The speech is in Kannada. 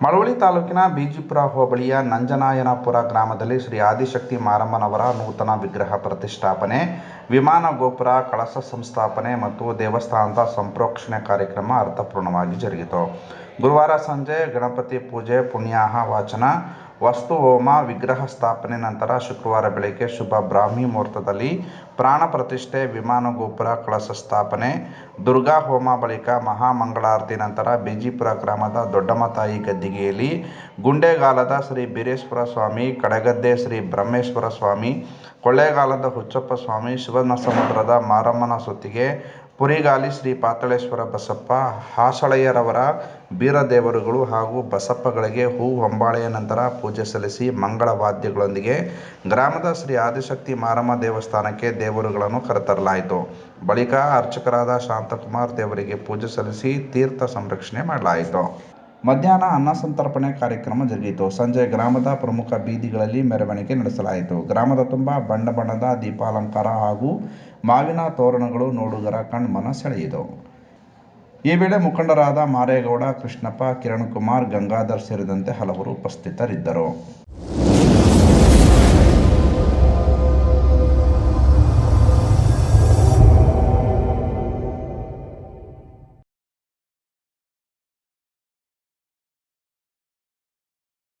ಮಳವಳ್ಳಿ ತಾಲೂಕಿನ ಬಿಜಿಪುರ ಹೋಬಳಿಯ ನಂಜನಾಯನಪುರ ಗ್ರಾಮದಲ್ಲಿ ಶ್ರೀ ಆದಿಶಕ್ತಿ ಮಾರಮ್ಮನವರ ನೂತನ ವಿಗ್ರಹ ಪ್ರತಿಷ್ಠಾಪನೆ, ವಿಮಾನ ಗೋಪುರ, ಕಳಸ ಸಂಸ್ಥಾಪನೆ ಮತ್ತು ದೇವಸ್ಥಾನದ ಸಂಪ್ರೋಕ್ಷಣೆ ಕಾರ್ಯಕ್ರಮ ಅರ್ಥಪೂರ್ಣವಾಗಿ ಜರುಗಿತು. ಗುರುವಾರ ಸಂಜೆ ಗಣಪತಿ ಪೂಜೆ, ಪುಣ್ಯಾಹ ವಾಚನ ವಸ್ತು ಹೋಮ ವಿಗ್ರಹ ಸ್ಥಾಪನೆ ನಂತರ ಶುಕ್ರವಾರ ಬೆಳಗ್ಗೆ ಶುಭ ಬ್ರಾಹ್ಮಿ ಮುಹೂರ್ತದಲ್ಲಿ ಪ್ರಾಣ ಪ್ರತಿಷ್ಠೆ, ವಿಮಾನ ಗೋಪುರ, ಕಳಸ ಸ್ಥಾಪನೆ, ದುರ್ಗಾ ಹೋಮ ಬಳಿಕ ಮಹಾಮಂಗಳಾರತಿ ನಂತರ ಬಿಜಿಪುರ ಗ್ರಾಮದ ದೊಡ್ಡಮ್ಮತಾಯಿ ಗದ್ದಿಗೆಯಲ್ಲಿ ಗುಂಡೇಗಾಲದ ಶ್ರೀ ಬೀರೇಶ್ವರ ಸ್ವಾಮಿ, ಕಡೆಗದ್ದೆ ಶ್ರೀ ಬ್ರಹ್ಮೇಶ್ವರ ಸ್ವಾಮಿ, ಕೊಳ್ಳೇಗಾಲದ ಹುಚ್ಚಪ್ಪ ಸ್ವಾಮಿ, ಶಿವನಸಮುದ್ರದ ಮಾರಮ್ಮನ ಸುತ್ತಿಗೆ ಪುರಿಗಾಲಿ ಶ್ರೀ ಪಾತಾಳೇಶ್ವರ ಬಸಪ್ಪ, ಹಾಸಳೆಯರವರ ಬೀರದೇವರುಗಳು ಹಾಗೂ ಬಸಪ್ಪಗಳಿಗೆ ಹೂ ಹೊಂಬಾಳೆಯ ನಂತರ ಪೂಜೆ ಸಲ್ಲಿಸಿ ಮಂಗಳ ವಾದ್ಯಗಳೊಂದಿಗೆ ಗ್ರಾಮದ ಶ್ರೀ ಆದಿಶಕ್ತಿ ಮಾರಮ್ಮ ದೇವಸ್ಥಾನಕ್ಕೆ ದೇವರುಗಳನ್ನು ಕರೆತರಲಾಯಿತು. ಬಳಿಕ ಅರ್ಚಕರಾದ ಶಾಂತಕುಮಾರ್ ದೇವರಿಗೆ ಪೂಜೆ ಸಲ್ಲಿಸಿ ತೀರ್ಥ ಸಂರಕ್ಷಣೆ ಮಾಡಲಾಯಿತು. ಮಧ್ಯಾಹ್ನ ಅನ್ನ ಸಂತರ್ಪಣೆ ಕಾರ್ಯಕ್ರಮ ಜರುಗಿತು. ಸಂಜೆ ಗ್ರಾಮದ ಪ್ರಮುಖ ಬೀದಿಗಳಲ್ಲಿ ಮೆರವಣಿಗೆ ನಡೆಸಲಾಯಿತು. ಗ್ರಾಮದ ತುಂಬ ಬಣ್ಣ ಬಣ್ಣದ ದೀಪಾಲಂಕಾರ ಹಾಗೂ ಮಾವಿನ ತೋರಣಗಳು ನೋಡುಗರ ಕಣ್ಮನ ಸೆಳೆಯಿತು. ಈ ವೇಳೆ ಮುಖಂಡರಾದ ಮಾರೇಗೌಡ, ಕೃಷ್ಣಪ್ಪ, ಕಿರಣಕುಮಾರ್, ಗಂಗಾಧರ್ ಸೇರಿದಂತೆ ಹಲವರು ಉಪಸ್ಥಿತರಿದ್ದರು.